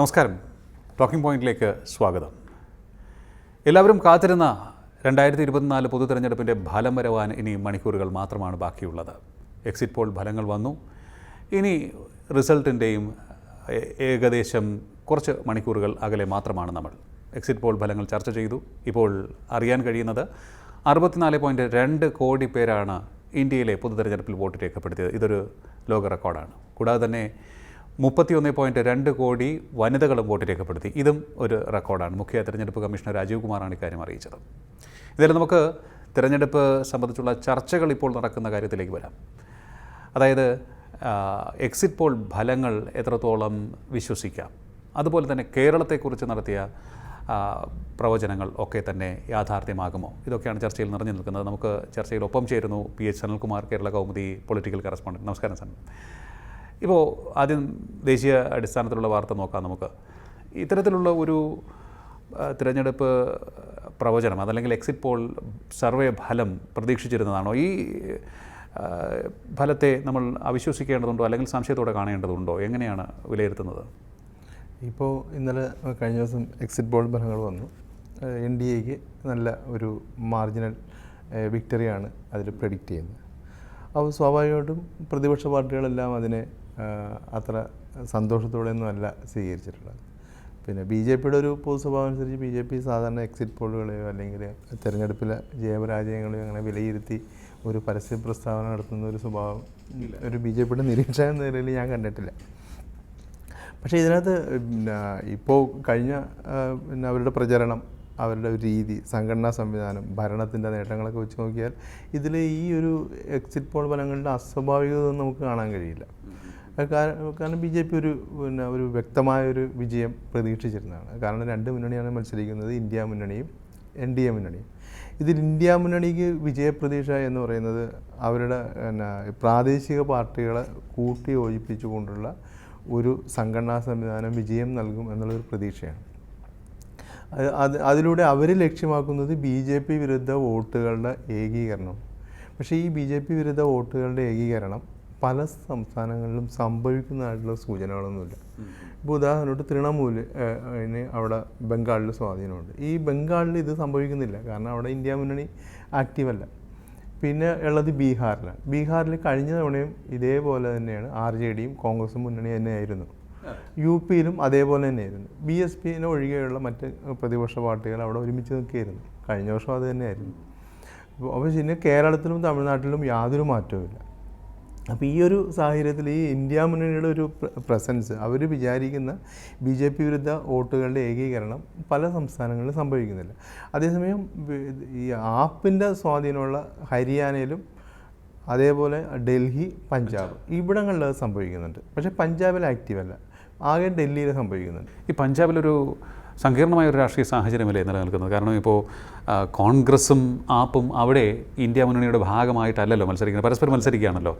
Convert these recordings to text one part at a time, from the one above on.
നമസ്കാരം. ടോക്കിംഗ് പോയിന്റിലേക്ക് സ്വാഗതം. എല്ലാവരും കാത്തിരുന്ന രണ്ടായിരത്തി ഇരുപത്തിനാല് പൊതു തെരഞ്ഞെടുപ്പിന്റെ ഫലം വരവാൻ ഇനി മണിക്കൂറുകൾ മാത്രമാണ് ബാക്കിയുള്ളത്. എക്സിറ്റ് പോൾ ഫലങ്ങൾ വന്നു. ഇനി റിസൾട്ടിന്റെയും ഏകദേശം കുറച്ച് മണിക്കൂറുകൾ അകലെ മാത്രമാണ് നമ്മൾ. എക്സിറ്റ് പോൾ ഫലങ്ങൾ ചർച്ച ചെയ്തു. ഇപ്പോൾ അറിയാൻ കഴിയുന്നത് അറുപത്തിനാല് പോയിന്റ് രണ്ട് കോടി പേരാണ് ഇന്ത്യയിലെ പൊതു തെരഞ്ഞെടുപ്പിൽ വോട്ട് രേഖപ്പെടുത്തിയത്. ഇതൊരു ലോക റെക്കോർഡാണ്. കൂടാതെ തന്നെ മുപ്പത്തിയൊന്ന് പോയിന്റ് രണ്ട് കോടി വനിതകളും വോട്ട് രേഖപ്പെടുത്തി. ഇതും ഒരു റെക്കോർഡാണ്. മുഖ്യ തെരഞ്ഞെടുപ്പ് കമ്മീഷണർ രാജീവ് കുമാറാണ് ഇക്കാര്യം അറിയിച്ചത്. ഇതിൽ നമുക്ക് തിരഞ്ഞെടുപ്പ് സംബന്ധിച്ചുള്ള ചർച്ചകൾ ഇപ്പോൾ നടക്കുന്ന കാര്യത്തിലേക്ക് വരാം. അതായത് എക്സിറ്റ് പോൾ ഫലങ്ങൾ എത്രത്തോളം വിശ്വസിക്കാം? അതുപോലെ തന്നെ കേരളത്തെക്കുറിച്ച് നടത്തിയ പ്രവചനങ്ങൾ ഒക്കെ തന്നെ യാഥാർത്ഥ്യമാകുമോ? ഇതൊക്കെയാണ് ചർച്ചയിൽ നിറഞ്ഞു നിൽക്കുന്നത്. നമുക്ക് ചർച്ചയിൽ ഒപ്പം ചേരുന്നു P H Sanalkumar Kerala Kaumudi political correspondent നമസ്കാരം സനൽ ഇപ്പോൾ ആദ്യം ദേശീയ അടിസ്ഥാനത്തിലുള്ള വാർത്ത നോക്കാം നമുക്ക്. ഇത്തരത്തിലുള്ള ഒരു തിരഞ്ഞെടുപ്പ് പ്രവചനം അതല്ലെങ്കിൽ എക്സിറ്റ് പോൾ സർവേ ഫലം പ്രതീക്ഷിച്ചിരുന്നതാണോ? ഈ ഫലത്തെ നമ്മൾ അവിശ്വസിക്കേണ്ടതുണ്ടോ അല്ലെങ്കിൽ സംശയത്തോടെ കാണേണ്ടതുണ്ടോ? എങ്ങനെയാണ് വിലയിരുത്തുന്നത്? ഇപ്പോൾ ഇന്നലെ കഴിഞ്ഞ ദിവസം എക്സിറ്റ് പോൾ ഫലങ്ങൾ വന്നു. എൻ ഡി എക്ക് നല്ല ഒരു മാർജിനൽ വിക്ടറിയാണ് അതിൽ പ്രഡിക്റ്റ് ചെയ്യുന്നത്. അപ്പോൾ സ്വാഭാവികമായിട്ടും പ്രതിപക്ഷ പാർട്ടികളെല്ലാം അതിനെ അത്ര സന്തോഷത്തോടെയൊന്നും അല്ല സ്വീകരിച്ചിട്ടുള്ളത്. പിന്നെ ബി ജെ പിയുടെ ഒരു പൊതുസ്വഭാവം അനുസരിച്ച് ബി ജെ പി സാധാരണ എക്സിറ്റ് പോളുകളെയോ അല്ലെങ്കിൽ തെരഞ്ഞെടുപ്പിലെ ജയപരാജയങ്ങളെയോ അങ്ങനെ വിലയിരുത്തി ഒരു പരസ്യ പ്രസ്താവന നടത്തുന്ന ഒരു സ്വഭാവം ഒരു ബി ജെ പിയുടെ നിരീക്ഷകൻ എന്ന നിലയിൽ ഞാൻ കണ്ടിട്ടില്ല. പക്ഷേ ഇതിനകത്ത് പിന്നെ ഇപ്പോൾ കഴിഞ്ഞ പിന്നെ അവരുടെ പ്രചരണം അവരുടെ രീതി സംഘടനാ സംവിധാനം ഭരണത്തിന്റെ നേട്ടങ്ങളൊക്കെ വെച്ച് നോക്കിയാൽ ഇതിൽ ഈ ഒരു എക്സിറ്റ് പോൾ ഫലങ്ങളുടെ അസ്വാഭാവികത നമുക്ക് കാണാൻ കഴിയില്ല. കാരണം ബി ജെ പി ഒരു പിന്നെ ഒരു വ്യക്തമായ ഒരു വിജയം പ്രതീക്ഷിച്ചിരുന്നതാണ്. കാരണം രണ്ട് മുന്നണിയാണ് മത്സരിക്കുന്നത് ഇന്ത്യ മുന്നണിയും എൻ ഡി എ മുന്നണിയും. ഇതിൽ ഇന്ത്യ മുന്നണിക്ക് വിജയപ്രതീക്ഷ എന്ന് പറയുന്നത് അവരുടെ പിന്നെ പ്രാദേശിക പാർട്ടികളെ കൂട്ടി യോജിപ്പിച്ചുകൊണ്ടുള്ള ഒരു സംഘടനാ സംവിധാനം വിജയം നൽകും എന്നുള്ളൊരു പ്രതീക്ഷയാണ്. അത് അത് അതിലൂടെ അവർ ലക്ഷ്യമാക്കുന്നത് ബി ജെ പി വിരുദ്ധ വോട്ടുകളുടെ ഏകീകരണം. പക്ഷേ ഈ ബി ജെ പി വിരുദ്ധ വോട്ടുകളുടെ ഏകീകരണം പല സംസ്ഥാനങ്ങളിലും സംഭവിക്കുന്നതായിട്ടുള്ള സൂചനകളൊന്നുമില്ല. ഇപ്പോൾ ഉദാഹരണമായിട്ട് തൃണമൂൽ അതിന് അവിടെ ബംഗാളിൽ സ്വാധീനമുണ്ട്. ഈ ബംഗാളിൽ ഇത് സംഭവിക്കുന്നില്ല. കാരണം അവിടെ ഇന്ത്യ മുന്നണി ആക്റ്റീവല്ല. പിന്നെ ഉള്ളത് ബീഹാറിലാണ്. ബീഹാറിൽ കഴിഞ്ഞ തവണയും ഇതേപോലെ തന്നെയാണ് ആർ ജെ ഡിയും കോൺഗ്രസും മുന്നണി തന്നെയായിരുന്നു. യു പിയിലും അതേപോലെ തന്നെയായിരുന്നു. ബി എസ് പിനെ ഒഴികെയുള്ള മറ്റ് പ്രതിപക്ഷ പാർട്ടികൾ അവിടെ ഒരുമിച്ച് നിൽക്കുകയായിരുന്നു. കഴിഞ്ഞ വർഷം അത് തന്നെയായിരുന്നു. അപ്പോൾ അപ്പോൾ പിന്നെ കേരളത്തിലും തമിഴ്നാട്ടിലും യാതൊരു മാറ്റവുമില്ല. അപ്പോൾ ഈ ഒരു സാഹചര്യത്തിൽ ഈ ഇന്ത്യ മുന്നണിയുടെ ഒരു പ്രസൻസ് അവർ വിചാരിക്കുന്ന ബി ജെ പി വിരുദ്ധ വോട്ടുകളുടെ ഏകീകരണം പല സംസ്ഥാനങ്ങളിലും സംഭവിക്കുന്നില്ല. അതേസമയം ഈ ആപ്പിന്റെ സ്വാധീനമുള്ള ഹരിയാനയിലും അതേപോലെ ഡൽഹി പഞ്ചാബ് ഇവിടങ്ങളിൽ അത് സംഭവിക്കുന്നുണ്ട്. പക്ഷേ പഞ്ചാബിൽ ആക്റ്റീവ് അല്ല. ആകെ ഡൽഹിയിൽ സംഭവിക്കുന്നുണ്ട്. ഈ പഞ്ചാബിലൊരു സങ്കീർണമായ ഒരു രാഷ്ട്രീയ സാഹചര്യമല്ലേ നിലനിൽക്കുന്നത്? കാരണം ഇപ്പോൾ കോൺഗ്രസും ആപ്പും അവിടെ ഇന്ത്യ മുന്നണിയുടെ ഭാഗമായിട്ടല്ലല്ലോ മത്സരിക്കുന്നത്. പരസ്പരം മത്സരിക്കുകയാണല്ലോ.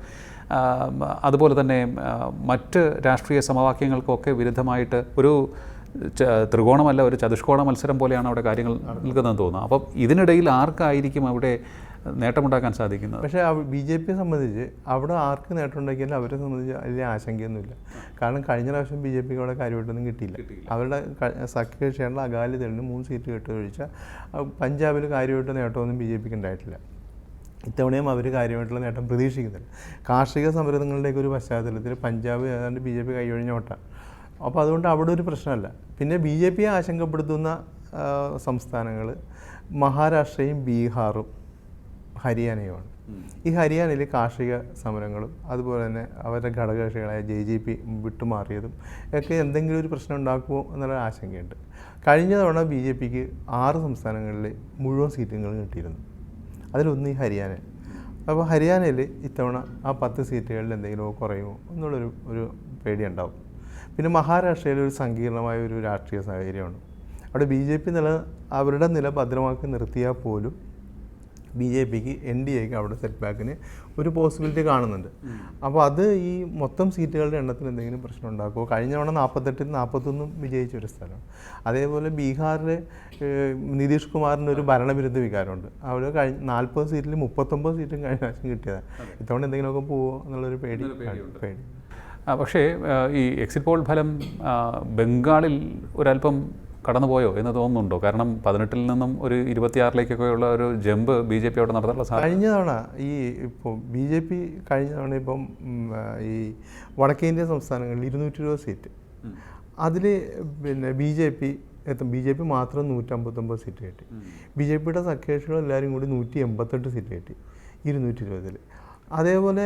അതുപോലെ തന്നെ മറ്റ് രാഷ്ട്രീയ സമവാക്യങ്ങൾക്കൊക്കെ വിരുദ്ധമായിട്ട് ഒരു ത്രികോണമല്ല ഒരു ചതുഷ്കോണ മത്സരം പോലെയാണ് അവിടെ കാര്യങ്ങൾ നിൽക്കുന്നതെന്ന് തോന്നുന്നു. അപ്പം ഇതിനിടയിൽ ആർക്കായിരിക്കും അവിടെ നേട്ടമുണ്ടാക്കാൻ സാധിക്കുന്നത്? പക്ഷേ ബി ജെ പിയെ സംബന്ധിച്ച് അവിടെ ആർക്ക് നേട്ടമുണ്ടാക്കിയാലും അവരെ സംബന്ധിച്ച് വലിയ ആശങ്കയൊന്നുമില്ല. കാരണം കഴിഞ്ഞ പ്രാവശ്യം ബി ജെ പിക്ക് അവിടെ കാര്യമായിട്ടൊന്നും കിട്ടിയില്ല. അവരുടെ ക- സഖ്യകക്ഷികളുടെ അകാലിദളിന് മൂന്ന് സീറ്റ് കിട്ടുക ഒഴിച്ചാൽ പഞ്ചാബിൽ കാര്യമായിട്ട് നേട്ടമൊന്നും ബി ജെ പിക്ക് ഉണ്ടായിട്ടില്ല. ഇത്തവണയും അവർ കാര്യമായിട്ടുള്ള നേട്ടം പ്രതീക്ഷിക്കുന്നില്ല. കാർഷിക സമരങ്ങളുടെയൊക്കെ ഒരു പശ്ചാത്തലത്തിൽ പഞ്ചാബ് ഏതാണ്ട് ബി ജെ പി കൈയൊഴിഞ്ഞോട്ടാണ് അപ്പോൾ അതുകൊണ്ട് അവിടെ ഒരു പ്രശ്നമല്ല. പിന്നെ ബി ജെ പിയെ ആശങ്കപ്പെടുത്തുന്ന സംസ്ഥാനങ്ങൾ മഹാരാഷ്ട്രയും ബീഹാറും ഹരിയാനയുമാണ്. ഈ ഹരിയാനയിൽ കാർഷിക സമരങ്ങളും അതുപോലെ തന്നെ അവരുടെ ഘടകകക്ഷികളായ ജെ ജെ പി വിട്ടുമാറിയതും ഒക്കെ എന്തെങ്കിലും ഒരു പ്രശ്നം ഉണ്ടാക്കുമോ എന്നുള്ള ആശങ്കയുണ്ട്. കഴിഞ്ഞ തവണ ബി ജെ പിക്ക് ആറ് സംസ്ഥാനങ്ങളിൽ മുഴുവൻ സീറ്റുകളും കിട്ടിയിരുന്നു. അതിലൊന്ന് ഈ ഹരിയാന. അപ്പോൾ ഹരിയാനയിൽ ഇത്തവണ ആ പത്ത് സീറ്റുകളിൽ എന്തെങ്കിലും കുറയുമോ എന്നുള്ളൊരു ഒരു പേടിയുണ്ടാവും. പിന്നെ മഹാരാഷ്ട്രയിൽ ഒരു സങ്കീർണമായ ഒരു രാഷ്ട്രീയ സാഹചര്യമാണ്. അവിടെ ബി ജെ പി നില അവരുടെ നില ഭദ്രമാക്കി നിർത്തിയാൽ പോലും ബി ജെ പിക്ക് എൻ ഡി എക്ക് അവിടെ സെറ്റ് ബാക്കിന് ഒരു പോസിബിലിറ്റി കാണുന്നുണ്ട്. അപ്പോൾ അത് ഈ മൊത്തം സീറ്റുകളുടെ എണ്ണത്തിൽ എന്തെങ്കിലും പ്രശ്നം ഉണ്ടാക്കുമോ കഴിഞ്ഞ തവണ നാൽപ്പത്തെട്ടിൽ നാൽപ്പത്തൊന്നും വിജയിച്ച ഒരു സ്ഥലം അതേപോലെ ബീഹാറിൽ നിതീഷ് കുമാറിന്റെ ഒരു ഭരണവിരുദ്ധ വികാരമുണ്ട്. അവിടെ കഴിഞ്ഞ നാൽപ്പത് സീറ്റിൽ മുപ്പത്തൊമ്പത് സീറ്റും കഴിഞ്ഞ പ്രാവശ്യം കിട്ടിയതാണ് ഇത്തവണ എന്തെങ്കിലുമൊക്കെ പോവോ എന്നുള്ളൊരു പേടി പേടി. പക്ഷേ ഈ എക്സിറ്റ് പോൾ ഫലം ബംഗാളിൽ ഒരല്പം കടന്നുപോയോ എന്ന് തോന്നുന്നുണ്ടോ? കാരണം പതിനെട്ടിൽ നിന്നും ഒരു ഇരുപത്തിയാറിലേക്കൊക്കെയുള്ള ഒരു ജമ്പ് ബി ജെ പി അവിടെ നടത്താനുള്ള സാധ്യത. കഴിഞ്ഞ തവണ ഈ ഇപ്പോൾ ബി ജെ പി കഴിഞ്ഞ തവണ ഇപ്പം ഈ വടക്കേന്ത്യ സംസ്ഥാനങ്ങളിൽ ഇരുന്നൂറ്റി ഇരുപത് സീറ്റ്. അതിൽ പിന്നെ ബി ജെ പി എത്തും. ബി ജെ പി മാത്രം നൂറ്റമ്പത്തൊമ്പത് സീറ്റ് കിട്ടി. ബി ജെ പിയുടെ സഖ്യകക്ഷികൾ എല്ലാവരും കൂടി നൂറ്റി എൺപത്തെട്ട് സീറ്റ് കിട്ടി. ഇരുന്നൂറ്റി ഇരുപതിൽ അതേപോലെ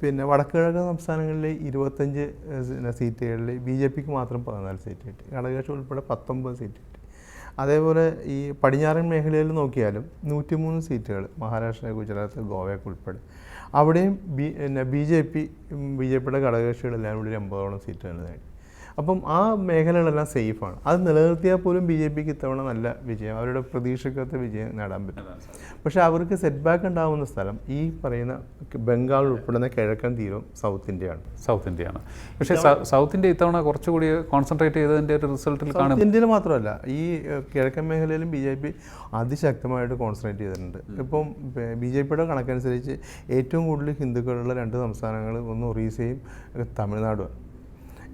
പിന്നെ വടക്ക് കിഴക്കൻ സംസ്ഥാനങ്ങളിലെ ഇരുപത്തഞ്ച് സീറ്റുകളിൽ ബി ജെ പിക്ക് മാത്രം പതിനാല് സീറ്റ് കിട്ടി. ഘടകകക്ഷി ഉൾപ്പെടെ പത്തൊമ്പത് സീറ്റ് കിട്ടി. അതേപോലെ ഈ പടിഞ്ഞാറൻ മേഖലയിൽ നോക്കിയാലും നൂറ്റിമൂന്ന് സീറ്റുകൾ മഹാരാഷ്ട്ര ഗുജറാത്ത് ഗോവയൊക്കെ ഉൾപ്പെടെ. അവിടെയും ബി പിന്നെ B J P B J പിയുടെ ഘടകകക്ഷികളെല്ലാം കൂടി ഒരു എൺപതോളം സീറ്റുകൾ നേടി. അപ്പം ആ മേഖലകളെല്ലാം സേഫാണ്. അത് നിലനിർത്തിയാൽ പോലും ബി ജെ പിക്ക് ഇത്തവണ നല്ല വിജയം അവരുടെ പ്രതീക്ഷക്കത്തെ വിജയം നേടാൻ പറ്റും. പക്ഷേ അവർക്ക് സെറ്റ് ബാക്ക് ഉണ്ടാകുന്ന സ്ഥലം ഈ പറയുന്ന ബംഗാൾ ഉൾപ്പെടുന്ന കിഴക്കൻ തീരം സൗത്ത് ഇന്ത്യയാണ്. സൗത്ത് ഇന്ത്യയാണ്. പക്ഷേ സൗത്ത് ഇന്ത്യ ഇത്തവണ കുറച്ചുകൂടി കോൺസെൻട്രേറ്റ് ചെയ്തതിന്റെ ഒരു റിസൾട്ടിൽ കാണും. സൗത്ത് ഇന്ത്യയിൽ മാത്രമല്ല ഈ കിഴക്കൻ മേഖലയിലും ബി ജെ പി അതിശക്തമായിട്ട് കോൺസെൻട്രേറ്റ് ചെയ്തിട്ടുണ്ട്. ഇപ്പം ബി ജെ പിയുടെ കണക്കനുസരിച്ച് ഏറ്റവും കൂടുതൽ ഹിന്ദുക്കളുള്ള രണ്ട് സംസ്ഥാനങ്ങൾ ഒന്ന് ഒറീസയും തമിഴ്നാടും തമിഴ്നാടുമാണ്.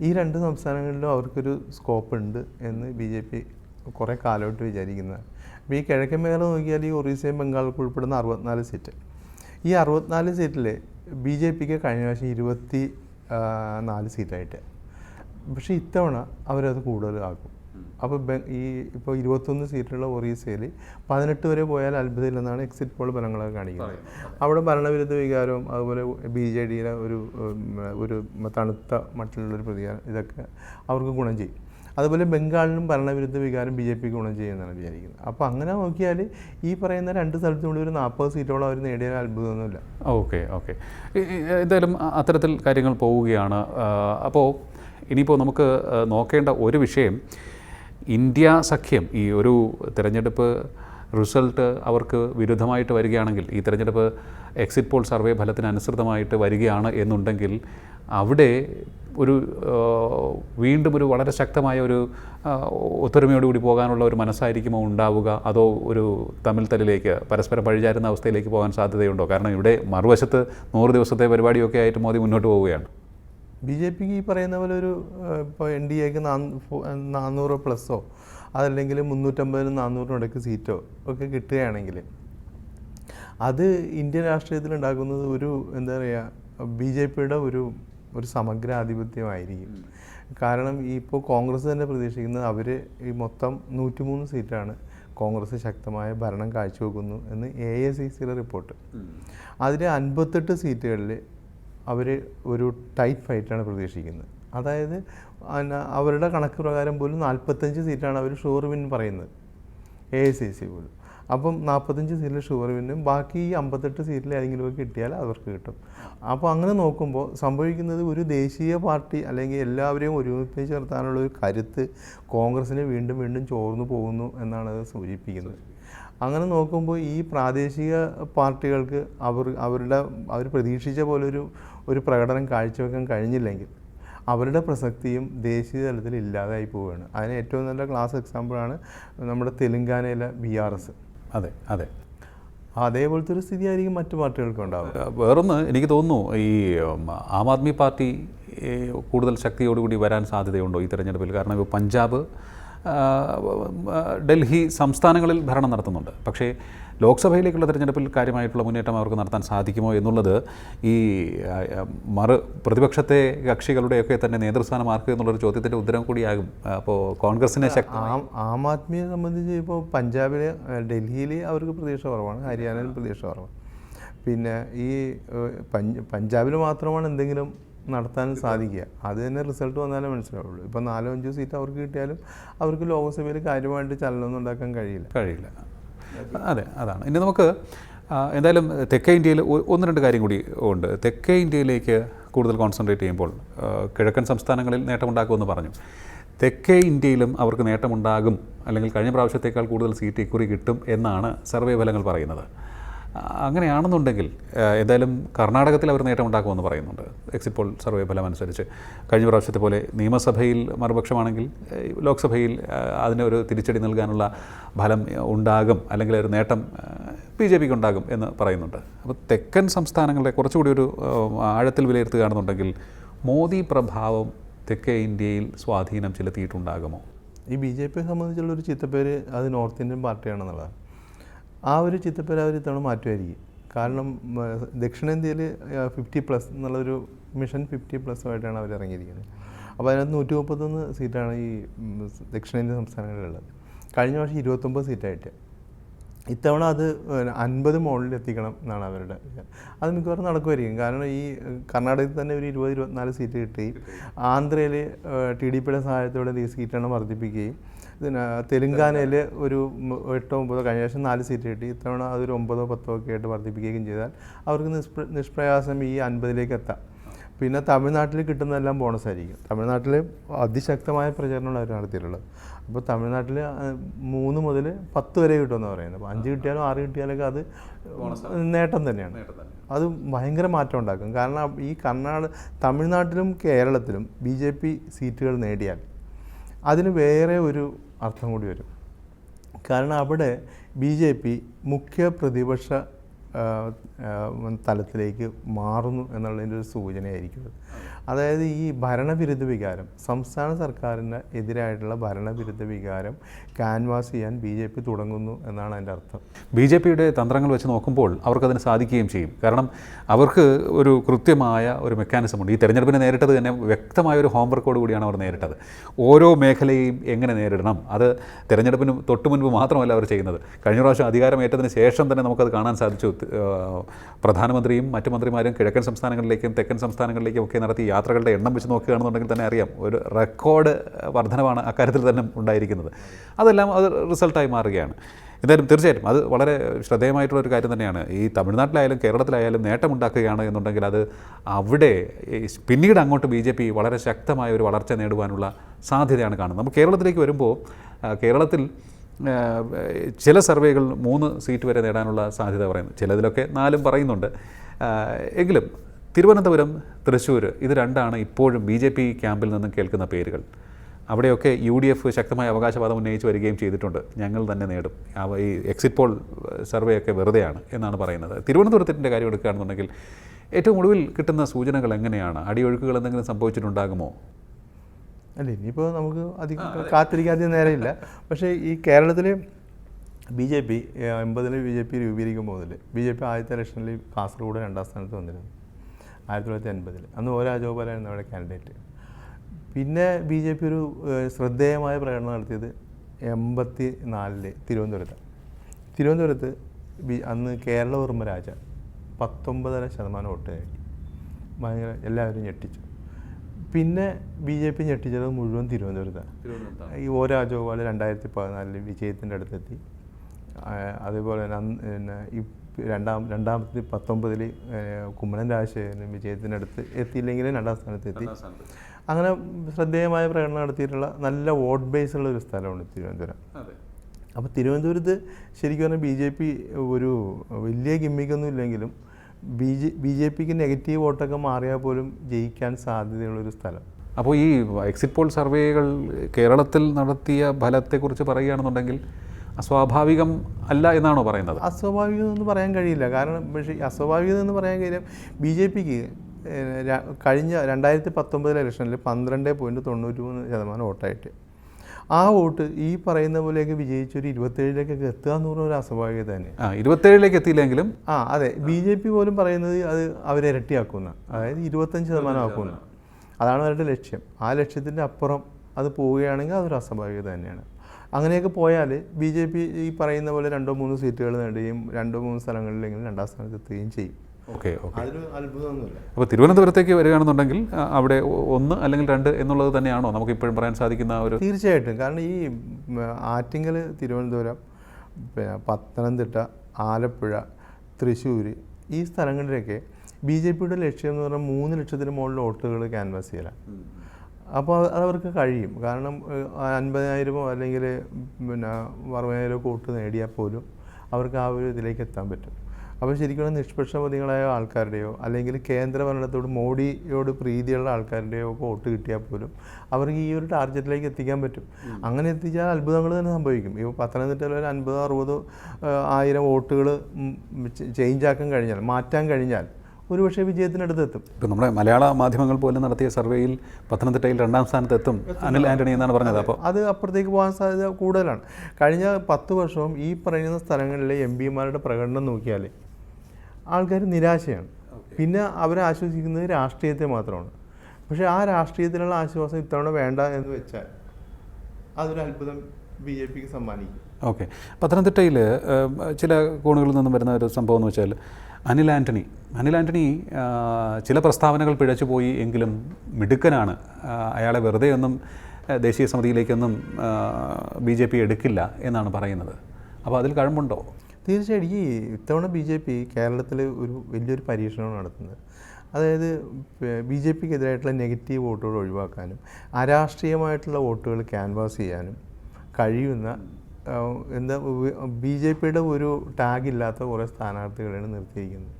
ഈ രണ്ട് സംസ്ഥാനങ്ങളിലും അവർക്കൊരു സ്കോപ്പ് ഉണ്ട് എന്ന് ബി ജെ പി കുറേ കാലമായിട്ട് വിചാരിക്കുന്നതാണ് അപ്പോൾ ഈ കിഴക്കൻ മേഖല നോക്കിയാൽ ഈ ഒറീസയും ബംഗാൾക്ക് ഉൾപ്പെടുന്ന അറുപത്തിനാല് സീറ്റ്. ഈ അറുപത്തിനാല് സീറ്റിൽ ബി ജെ പിക്ക് കഴിഞ്ഞ പ്രാവശ്യം ഇരുപത്തി നാല് സീറ്റായിട്ട്. പക്ഷേ ഇത്തവണ അവരത് കൂടുതലാക്കും. അപ്പോൾ ഈ ഇപ്പോൾ ഇരുപത്തൊന്ന് സീറ്റുള്ള ഒറീസയിൽ പതിനെട്ട് വരെ പോയാൽ അത്ഭുതമില്ലെന്നാണ് എക്സിറ്റ് പോൾ ഫലങ്ങളൊക്കെ കാണിക്കുന്നത്. അവിടെ ഭരണവിരുദ്ധ വികാരവും അതുപോലെ ബി ജെ ഡിയിലെ ഒരു ഒരു തണുത്ത മട്ടിലുള്ളൊരു പ്രതികാരം ഇതൊക്കെ അവർക്ക് ഗുണം ചെയ്യും. അതുപോലെ ബംഗാളിലും ഭരണവിരുദ്ധ വികാരം ബി ജെ പിക്ക് ഗുണം ചെയ്യുമെന്നാണ് വിചാരിക്കുന്നത്. അപ്പോൾ അങ്ങനെ നോക്കിയാൽ ഈ പറയുന്ന രണ്ട് സ്ഥലത്തും കൂടി ഒരു നാൽപ്പത് സീറ്റോളം അവർ നേടിയ അത്ഭുതമൊന്നുമില്ല. Okay okay. എന്തായാലും അത്തരത്തിൽ കാര്യങ്ങൾ പോവുകയാണ്. അപ്പോൾ ഇനിയിപ്പോൾ നമുക്ക് നോക്കേണ്ട ഒരു വിഷയം ഇന്ത്യ സഖ്യം ഈ ഒരു തിരഞ്ഞെടുപ്പ് റിസൾട്ട് അവർക്ക് വിരുദ്ധമായിട്ട് വരികയാണെങ്കിൽ ഈ തിരഞ്ഞെടുപ്പ് എക്സിറ്റ് പോൾ സർവേ ഫലത്തിനനുസൃതമായിട്ട് വരികയാണ് എന്നുണ്ടെങ്കിൽ അവിടെ ഒരു വീണ്ടും ഒരു വളരെ ശക്തമായ ഒരു ഒത്തൊരുമയോടുകൂടി പോകാനുള്ള ഒരു മനസ്സായിരിക്കുമോ ഉണ്ടാവുക? അതോ ഒരു തമ്മിൽ തല്ലിലേക്ക് പരസ്പരം പഴിചാരുന്ന അവസ്ഥയിലേക്ക് പോകാൻ സാധ്യതയുണ്ടോ? കാരണം ഇവിടെ മറുവശത്ത് നൂറ് ദിവസത്തെ പരിപാടിയൊക്കെ ആയിട്ട് മോദി മുന്നോട്ട് പോവുകയാണ്. ബി ജെ പിക്ക് ഈ പറയുന്ന പോലെ ഒരു ഇപ്പോൾ എൻ ഡി എക്ക് നാനൂറ് പ്ലസ്സോ അതല്ലെങ്കിൽ മുന്നൂറ്റമ്പതിനും നാനൂറിനും ഇടയ്ക്ക് സീറ്റോ ഒക്കെ കിട്ടുകയാണെങ്കിൽ അത് ഇന്ത്യൻ രാഷ്ട്രീയത്തിൽ ഉണ്ടാക്കുന്നത് ഒരു എന്താ പറയുക ബി ജെ പിയുടെ ഒരു ഒരു സമഗ്ര ആധിപത്യമായിരിക്കും. കാരണം ഇപ്പോൾ കോൺഗ്രസ് തന്നെ പ്രതീക്ഷിക്കുന്നത് അവർ ഈ മൊത്തം നൂറ്റിമൂന്ന് സീറ്റാണ് കോൺഗ്രസ് ശക്തമായ ഭരണം കാഴ്ചവെക്കുന്നു എന്ന് എ ഐ സി സിയുടെ റിപ്പോർട്ട്. അതിൽ അൻപത്തെട്ട് സീറ്റുകളിൽ അവർ ഒരു ടൈറ്റ് ഫൈറ്റാണ് പ്രതീക്ഷിക്കുന്നത്. അതായത് അവരുടെ കണക്ക് പ്രകാരം പോലും നാൽപ്പത്തഞ്ച് സീറ്റാണ് അവർ ഷുവർ വിൻ പറയുന്നത്. എ ഐ സി സി പോലും. അപ്പം നാൽപ്പത്തഞ്ച് സീറ്റിൽ ഷുവർ വിന്നും ബാക്കി അമ്പത്തെട്ട് സീറ്റിൽ ഏതെങ്കിലുമൊക്കെ കിട്ടിയാൽ അവർക്ക് കിട്ടും. അപ്പോൾ അങ്ങനെ നോക്കുമ്പോൾ സംഭവിക്കുന്നത് ഒരു ദേശീയ പാർട്ടി അല്ലെങ്കിൽ എല്ലാവരെയും ഒരുമിപ്പിച്ച് നിർത്താനുള്ള ഒരു കരുത്ത് കോൺഗ്രസ്സിന് വീണ്ടും വീണ്ടും ചോർന്നു പോകുന്നു എന്നാണ് അത് സൂചിപ്പിക്കുന്നത്. അങ്ങനെ നോക്കുമ്പോൾ ഈ പ്രാദേശിക പാർട്ടികൾക്ക് അവർ അവരുടെ അവർ പ്രതീക്ഷിച്ച പോലെ ഒരു ഒരു പ്രകടനം കാഴ്ചവെക്കാൻ കഴിഞ്ഞില്ലെങ്കിൽ അവരുടെ പ്രസക്തിയും ദേശീയ തലത്തിൽ ഇല്ലാതായി പോവുകയാണ്. അതിന് ഏറ്റവും നല്ല ക്ലാസ് എക്സാമ്പിളാണ് നമ്മുടെ തെലുങ്കാനയിലെ ബി ആർ എസ് അതെ അതെ. അതേപോലത്തെ ഒരു സ്ഥിതിയായിരിക്കും മറ്റു പാർട്ടികൾക്കും ഉണ്ടാവുക. വേറൊന്ന് എനിക്ക് തോന്നുന്നു ഈ ആം ആദ്മി പാർട്ടി കൂടുതൽ ശക്തിയോടുകൂടി വരാൻ സാധ്യതയുണ്ടോ ഈ തെരഞ്ഞെടുപ്പിൽ? കാരണം ഇപ്പോൾ പഞ്ചാബ് ഡൽഹി സംസ്ഥാനങ്ങളിൽ ഭരണം നടത്തുന്നുണ്ട്. പക്ഷേ ലോക്സഭയിലേക്കുള്ള തിരഞ്ഞെടുപ്പിൽ കാര്യമായിട്ടുള്ള മുന്നേറ്റം അവർക്ക് നടത്താൻ സാധിക്കുമോ എന്നുള്ളത് ഈ മറു പ്രതിപക്ഷത്തെ കക്ഷികളുടെയൊക്കെ തന്നെ നേതൃസ്ഥാനം ആർക്ക് എന്നുള്ളൊരു ചോദ്യത്തിന്റെ ഉത്തരം കൂടിയാകും. അപ്പോൾ കോൺഗ്രസിനെ ശക്തി ആം ആം ആദ്മിയെ സംബന്ധിച്ച് ഇപ്പോൾ പഞ്ചാബിൽ ഡൽഹിയിൽ അവർക്ക് പ്രതീക്ഷ കുറവാണ്. ഹരിയാനയിൽ പ്രതീക്ഷ കുറവാണ്. പിന്നെ ഈ പഞ്ചാബിൽ മാത്രമാണ് എന്തെങ്കിലും നടത്താൻ സാധിക്കുക. അത് തന്നെ റിസൾട്ട് വന്നാലേ മനസ്സിലാവുള്ളൂ. ഇപ്പോൾ നാലോ അഞ്ചോ സീറ്റ് അവർക്ക് കിട്ടിയാലും അവർക്ക് ലോകസഭയിൽ കാര്യമായിട്ട് ചലനമൊന്നും ഉണ്ടാക്കാൻ കഴിയില്ല. കഴിയില്ല. അതെ അതാണ്. ഇനി നമുക്ക് എന്തായാലും തെക്കേ ഇന്ത്യയിൽ ഒന്ന് രണ്ട് കാര്യം കൂടി ഉണ്ട്. തെക്കേ ഇന്ത്യയിലേക്ക് കൂടുതൽ കോൺസെൻട്രേറ്റ് ചെയ്യുമ്പോൾ കിഴക്കൻ സംസ്ഥാനങ്ങളിൽ നേട്ടമുണ്ടാക്കുമെന്ന് പറഞ്ഞു. തെക്കേ ഇന്ത്യയിലും അവർക്ക് നേട്ടമുണ്ടാകും. അല്ലെങ്കിൽ കഴിഞ്ഞ പ്രാവശ്യത്തേക്കാൾ കൂടുതൽ സീറ്റ് ഇക്കുറി കിട്ടും എന്നാണ് സർവേ ഫലങ്ങൾ പറയുന്നത്. അങ്ങനെയാണെന്നുണ്ടെങ്കിൽ ഏതായാലും കർണാടകത്തിൽ അവർ നേട്ടമുണ്ടാക്കുമെന്ന് പറയുന്നുണ്ട്. എക്സിറ്റ് പോൾ സർവേ ഫലം അനുസരിച്ച് കഴിഞ്ഞ പ്രാവശ്യത്തെ പോലെ നിയമസഭയിൽ മറുപക്ഷമാണെങ്കിൽ ലോക്സഭയിൽ അതിന് ഒരു തിരിച്ചടി നൽകാനുള്ള ഫലം ഉണ്ടാകും അല്ലെങ്കിൽ ഒരു നേട്ടം ബി ജെ പിക്ക് ഉണ്ടാകും എന്ന് പറയുന്നുണ്ട്. അപ്പോൾ തെക്കൻ സംസ്ഥാനങ്ങളെ കുറച്ചുകൂടി ഒരു ആഴത്തിൽ വിലയിരുത്തുകയാണെന്നുണ്ടെങ്കിൽ മോദി പ്രഭാവം തെക്കേ ഇന്ത്യയിൽ സ്വാധീനം ചെലുത്തിയിട്ടുണ്ടാകുമോ? ഈ ബി ജെ പിയെ സംബന്ധിച്ചുള്ള ഒരു ചിത്തപ്പേര് അത് നോർത്ത് ഇന്ത്യൻ പാർട്ടിയാണെന്നുള്ളതാണ്. ആ ഒരു ചിത്തപ്പേര് അവർ ഇത്തവണ മാറ്റുമായിരിക്കും. കാരണം ദക്ഷിണേന്ത്യയിൽ ഫിഫ്റ്റി പ്ലസ് എന്നുള്ളൊരു മിഷൻ ഫിഫ്റ്റി ആയിട്ടാണ് അവർ ഇറങ്ങിയിരിക്കുന്നത്. അപ്പോൾ അതിനകത്ത് നൂറ്റി മുപ്പത്തൊന്ന് സീറ്റാണ് ഈ ദക്ഷിണേന്ത്യ സംസ്ഥാനങ്ങളിലുള്ളത്. കഴിഞ്ഞ വർഷം ഇരുപത്തൊമ്പത് സീറ്റായിട്ട്. ഇത്തവണ അത് അൻപത് മുകളിൽ എത്തിക്കണം എന്നാണ് അവരുടെ. അത് മിക്കവാറും നടക്കുമായിരിക്കും. കാരണം ഈ കർണാടകത്തിൽ തന്നെ ഒരു ഇരുപത് ഇരുപത്തിനാല് സീറ്റ് കിട്ടി. ആന്ധ്രയിൽ ടി ഡി പിയുടെ സഹായത്തോടെ ഈ സീറ്റെണ്ണം വർദ്ധിപ്പിക്കുകയും പിന്നെ തെലുങ്കാനയിൽ ഒരു എട്ടോ ഒമ്പതോ കഴിഞ്ഞ ശേഷം നാല് സീറ്റ് കിട്ടി. ഇത്തവണ അതൊരു ഒമ്പതോ പത്തോ ഒക്കെ ആയിട്ട് വർദ്ധിപ്പിക്കുകയും ചെയ്താൽ അവർക്ക് നിഷ്പ്ര നിഷ്പ്രയാസം ഈ അൻപതിലേക്ക് എത്താം. പിന്നെ തമിഴ്നാട്ടിൽ കിട്ടുന്നതെല്ലാം ബോണസ് ആയിരിക്കും തമിഴ്നാട്ടിൽ അതിശക്തമായ പ്രചരണമാണ് അവർ നടത്തിയിട്ടുള്ളത്. അപ്പോൾ തമിഴ്നാട്ടിൽ മൂന്ന് മുതൽ പത്ത് വരെ കിട്ടുമെന്ന് പറയുന്നത്. അപ്പോൾ അഞ്ച് കിട്ടിയാലും ആറ് കിട്ടിയാലൊക്കെ അത് നേട്ടം തന്നെയാണ്. അത് ഭയങ്കര മാറ്റം ഉണ്ടാക്കും. കാരണം ഈ കർണാടക തമിഴ്നാട്ടിലും കേരളത്തിലും ബി ജെ പി സീറ്റുകൾ നേടിയാൽ അതിന് വേറെ ഒരു അർത്ഥം കൂടി വരും. കാരണം അവിടെ ബി ജെ പി മുഖ്യ പ്രതിപക്ഷ തലത്തിലേക്ക് മാറുന്നു എന്നുള്ളതിന്റെ ഒരു സൂചനയായിരിക്കും. അതായത് ഈ ഭരണവിരുദ്ധ വികാരം സംസ്ഥാന സർക്കാരിന് എതിരായിട്ടുള്ള ഭരണവിരുദ്ധ വികാരം ക്യാൻവാസ് ചെയ്യാൻ ബി ജെ പി തുടങ്ങുന്നു എന്നാണ് അതിന്റെ അർത്ഥം. ബി ജെ പിയുടെ തന്ത്രങ്ങൾ വെച്ച് നോക്കുമ്പോൾ അവർക്കതിന് സാധിക്കുകയും ചെയ്യും. കാരണം അവർക്ക് ഒരു കൃത്യമായ ഒരു മെക്കാനിസം ഉണ്ട് ഈ തെരഞ്ഞെടുപ്പിനെ നേരിട്ടത് തന്നെ വ്യക്തമായ ഒരു ഹോംവർക്കോട് കൂടിയാണ് അവർ നേരിട്ടത്. ഓരോ മേഖലയും എങ്ങനെ നേരിടണം? അത് തെരഞ്ഞെടുപ്പിന് തൊട്ട് മുൻപ് മാത്രമല്ല അവർ ചെയ്യുന്നത്. കഴിഞ്ഞ പ്രാവശ്യം അധികാരമേറ്റതിന് ശേഷം തന്നെ നമുക്കത് കാണാൻ സാധിച്ചു. പ്രധാനമന്ത്രിയും മറ്റു മന്ത്രിമാരും കിഴക്കൻ സംസ്ഥാനങ്ങളിലേക്കും തെക്കൻ സംസ്ഥാനങ്ങളിലേക്കും ഒക്കെ നടത്തിയ യാത്രകളുടെ എണ്ണം വെച്ച് നോക്കുകയാണെന്നുണ്ടെങ്കിൽ തന്നെ അറിയാം ഒരു റെക്കോർഡ് വർധനമാണ് അക്കാര്യത്തിൽ തന്നെ ഉണ്ടായിരിക്കുന്നത്. അതെല്ലാം അത് റിസൾട്ടായി മാറുകയാണ്. എന്തായാലും തീർച്ചയായിട്ടും അത് വളരെ ശ്രദ്ധേയമായിട്ടുള്ള ഒരു കാര്യം തന്നെയാണ്. ഈ തമിഴ്നാട്ടിലായാലും കേരളത്തിലായാലും നേട്ടമുണ്ടാക്കുകയാണ് എന്നുണ്ടെങ്കിൽ അത് അവിടെ പിന്നീട് അങ്ങോട്ട് ബി ജെ പി വളരെ ശക്തമായ ഒരു വളർച്ച നേടുവാനുള്ള സാധ്യതയാണ് കാണുന്നത്. നമ്മൾ കേരളത്തിലേക്ക് വരുമ്പോൾ കേരളത്തിൽ ചില സർവേകൾ മൂന്ന് സീറ്റ് വരെ നേടാനുള്ള സാധ്യത പറയുന്നു. ചിലതിലൊക്കെ നാലും പറയുന്നുണ്ട്. എങ്കിലും തിരുവനന്തപുരം തൃശ്ശൂർ ഇത് രണ്ടാണ് ഇപ്പോഴും ബി ജെ പി ക്യാമ്പിൽ നിന്നും കേൾക്കുന്ന പേരുകൾ. അവിടെയൊക്കെ യു ഡി എഫ് ശക്തമായ അവകാശവാദം ഉന്നയിച്ച് വരികയും ചെയ്തിട്ടുണ്ട്. ഞങ്ങൾ തന്നെ നേടും. ഈ എക്സിറ്റ് പോൾ സർവേ ഒക്കെ വെറുതെയാണ് എന്നാണ് പറയുന്നത്. തിരുവനന്തപുരത്തിന്റെ കാര്യം എടുക്കുകയാണെന്നുണ്ടെങ്കിൽ ഏറ്റവും ഒടുവിൽ കിട്ടുന്ന സൂചനകൾ എങ്ങനെയാണ്? അടിയൊഴുക്കുകൾ എന്തെങ്കിലും സംഭവിച്ചിട്ടുണ്ടാകുമോ? അല്ല ഇനിയിപ്പോൾ നമുക്ക് അധികം കാത്തിരിക്കാതെ നേരമില്ല. പക്ഷേ ഈ കേരളത്തിൽ ബി ജെ പി എൺപതിൽ ബി ജെ പി രൂപീകരിക്കുമ്പോൾ മുതൽ ബി ജെ പി ആദ്യത്തെ ഇലക്ഷനിൽ കാസർഗോഡ് രണ്ടാം സ്ഥാനത്ത് വന്നിരുന്നു. ആയിരത്തി തൊള്ളായിരത്തി അൻപതിൽ അന്ന് ഓ രാജഗോപാലായിരുന്നു അവിടെ കാൻഡിഡേറ്റ് പിന്നെ ബി ജെ പി ഒരു ശ്രദ്ധേയമായ പ്രകടനം നടത്തിയത് എൺപത്തി നാലിൽ തിരുവനന്തപുരത്ത്. തിരുവനന്തപുരത്ത് ബി അന്ന് കേരളവർമ്മ രാജ പത്തൊമ്പതര ശതമാനം വോട്ട് നേടി ഭയങ്കര എല്ലാവരും ഞെട്ടിച്ചു. പിന്നെ ബി ജെ പി ഞെട്ടിച്ചത് മുഴുവൻ തിരുവനന്തപുരത്താണ് ഈ ഓ രാജഗോപാൽ രണ്ടായിരത്തി പതിനാലിൽ വിജയത്തിന്റെ അടുത്തെത്തി. അതേപോലെ തന്നെ അന്ന് പിന്നെ രണ്ടാം രണ്ടാമത്തെ പത്തൊമ്പതിൽ കുമ്മനം രാജശേഖരനും വിജയത്തിന്റെ അടുത്ത് എത്തിയില്ലെങ്കിലും രണ്ടാം സ്ഥാനത്ത് എത്തി. അങ്ങനെ ശ്രദ്ധേയമായ പ്രകടനം നടത്തിയിട്ടുള്ള നല്ല വോട്ട് ബേസ് ഉള്ള ഒരു സ്ഥലമാണ് തിരുവനന്തപുരം. അപ്പോൾ തിരുവനന്തപുരത്ത് ശരിക്കും പറഞ്ഞാൽ ബി ജെ പി ഒരു വലിയ ഗിമ്മിക്കൊന്നും ഇല്ലെങ്കിലും ബി ജെ ബി ജെ പിക്ക് നെഗറ്റീവ് വോട്ടൊക്കെ മാറിയാൽ പോലും ജയിക്കാൻ സാധ്യതയുള്ളൊരു സ്ഥലം. അപ്പോൾ ഈ എക്സിറ്റ് പോൾ സർവേകൾ കേരളത്തിൽ നടത്തിയ ഫലത്തെക്കുറിച്ച് പറയുകയാണെന്നുണ്ടെങ്കിൽ അസ്വാഭാവികം അല്ല എന്നാണോ പറയുന്നത്? അസ്വാഭാവികം എന്ന് പറയാൻ കഴിയില്ല. കാരണം പക്ഷേ അസ്വാഭാവികത അസ്വാഭാവികം എന്ന് പറയാൻ കഴിയില്ല. ബി ജെ പിക്ക് കഴിഞ്ഞ രണ്ടായിരത്തി പത്തൊമ്പതിലെ ഇലക്ഷനിൽ പന്ത്രണ്ട് പോയിന്റ് തൊണ്ണൂറ്റി മൂന്ന് ശതമാനം വോട്ടായിട്ട്. ആ വോട്ട് ഈ പറയുന്ന പോലെയൊക്കെ വിജയിച്ചൊരു ഇരുപത്തേഴിലേക്കൊക്കെ എത്തുക എന്ന് പറഞ്ഞ ഒരു അസ്വാഭാവികത തന്നെ. ആ ഇരുപത്തേഴിലേക്ക് എത്തിയില്ലെങ്കിലും ആ അതെ. ബി ജെ പി പോലും പറയുന്നത് അത് അവരെ ഇരട്ടിയാക്കുന്ന അതായത് ഇരുപത്തഞ്ച് ശതമാനം ആക്കുന്ന. അതാണ് അവരുടെ ലക്ഷ്യം. ആ ലക്ഷ്യത്തിന്റെ അപ്പുറം അത് പോവുകയാണെങ്കിൽ അതൊരു അസ്വാഭാവികത തന്നെയാണ്. അങ്ങനെയൊക്കെ പോയാൽ ബി ജെ പി ഈ പറയുന്ന പോലെ രണ്ടോ മൂന്നോ സീറ്റുകൾ നേടുകയും രണ്ടോ മൂന്ന് സ്ഥലങ്ങളിലെങ്കിലും രണ്ടാം സ്ഥാനത്ത് എത്തുകയും ചെയ്യും. Okay okay. അപ്പോൾ തിരുവനന്തപുരത്തേക്ക് വരികയാണെന്നുണ്ടെങ്കിൽ അവിടെ ഒന്ന് അല്ലെങ്കിൽ രണ്ട് എന്നുള്ളത് തന്നെയാണോ നമുക്ക് ഇപ്പോഴും പറയാൻ സാധിക്കുന്ന ഒരു തീർച്ചയായിട്ടും. കാരണം ഈ ആറ്റിങ്ങൽ തിരുവനന്തപുരം പിന്നെ പത്തനംതിട്ട ആലപ്പുഴ തൃശ്ശൂർ ഈ സ്ഥലങ്ങളിലൊക്കെ ബി ജെ പിയുടെ ലക്ഷ്യം എന്ന് പറഞ്ഞാൽ മൂന്ന് ലക്ഷത്തിന് മുകളിൽ വോട്ടുകൾ ക്യാൻവാസ് ചെയ്യലാണ്. അപ്പോൾ അത് അതവർക്ക് കഴിയും. കാരണം അൻപതിനായിരമോ അല്ലെങ്കിൽ പിന്നെ അറുപതിനായിരമോ കൂട്ട് നേടിയാൽ പോലും അവർക്ക് ആ ഒരു ഇതിലേക്ക് എത്താൻ പറ്റും. അപ്പോൾ ശരിക്കും നിഷ്പക്ഷമതികളായ ആൾക്കാരുടെയോ അല്ലെങ്കിൽ കേന്ദ്ര ഭരണത്തോട് മോഡിയോട് പ്രീതിയുള്ള ആൾക്കാരുടെയോ ഒക്കെ വോട്ട് കിട്ടിയാൽ പോലും അവർക്ക് ഈ ഒരു ടാർഗറ്റിലേക്ക് എത്തിക്കാൻ പറ്റും. അങ്ങനെ എത്തിച്ചാൽ അത്ഭുതങ്ങൾ തന്നെ സംഭവിക്കും. ഇപ്പോൾ പത്തനംതിട്ടയിൽ ഒരു അൻപതോ അറുപതോ ആയിരം വോട്ടുകൾ ചേഞ്ച് ആക്കാൻ കഴിഞ്ഞാൽ മാറ്റാൻ കഴിഞ്ഞാൽ ഒരുപക്ഷെ വിജയത്തിനടുത്തെത്തും. ഇപ്പം നമ്മുടെ മലയാള മാധ്യമങ്ങൾ പോലും നടത്തിയ സർവേയിൽ പത്തനംതിട്ടയിൽ രണ്ടാം സ്ഥാനത്തെത്തും അനിൽ ആന്റണി എന്നാണ് പറഞ്ഞത്. അപ്പോൾ അത് അപ്പുറത്തേക്ക് പോകാൻ സാധ്യത കൂടുതലാണ്. കഴിഞ്ഞ പത്ത് വർഷവും ഈ പറയുന്ന സ്ഥലങ്ങളിലെ എം പിമാരുടെ പ്രകടനം നോക്കിയാൽ ആൾക്കാർ നിരാശയാണ്. പിന്നെ അവരെ ആശ്വസിക്കുന്നത് രാഷ്ട്രീയത്തെ മാത്രമാണ്. പക്ഷേ ആ രാഷ്ട്രീയത്തിലുള്ള ആശ്വാസം ഇത്തവണ വേണ്ട എന്ന് വെച്ചാൽ അതൊരു അത്ഭുതം ബി ജെ പിക്ക് സമ്മാനിക്കും. ഓക്കെ. പത്തനംതിട്ടയിൽ ചില കോണുകളിൽ നിന്നും വരുന്ന ഒരു സംഭവം എന്ന് വെച്ചാൽ അനിൽ ആന്റണി അനിൽ ആന്റണി ചില പ്രസ്താവനകൾ പിഴച്ചുപോയി എങ്കിലും മിടുക്കനാണ്. അയാളെ വെറുതെ ഒന്നും ദേശീയ സമിതിയിലേക്കൊന്നും ബി ജെ പി എടുക്കില്ല എന്നാണ് പറയുന്നത്. അപ്പോൾ അതിൽ കഴമ്പുണ്ടോ? തീർച്ചയായിട്ടും ഈ ഇത്തവണ ബി ജെ പി കേരളത്തിൽ ഒരു വലിയൊരു പരീക്ഷണമാണ് നടത്തുന്നത്. അതായത് ബി ജെ പിക്ക് എതിരായിട്ടുള്ള നെഗറ്റീവ് വോട്ടുകൾ ഒഴിവാക്കാനും അരാഷ്ട്രീയമായിട്ടുള്ള വോട്ടുകൾ ക്യാൻവാസ് ചെയ്യാനും കഴിയുന്ന എന്താ ബി ജെ പിയുടെ ഒരു ടാഗില്ലാത്ത കുറേ സ്ഥാനാർത്ഥികളാണ് നിർത്തിയിരിക്കുന്നത്.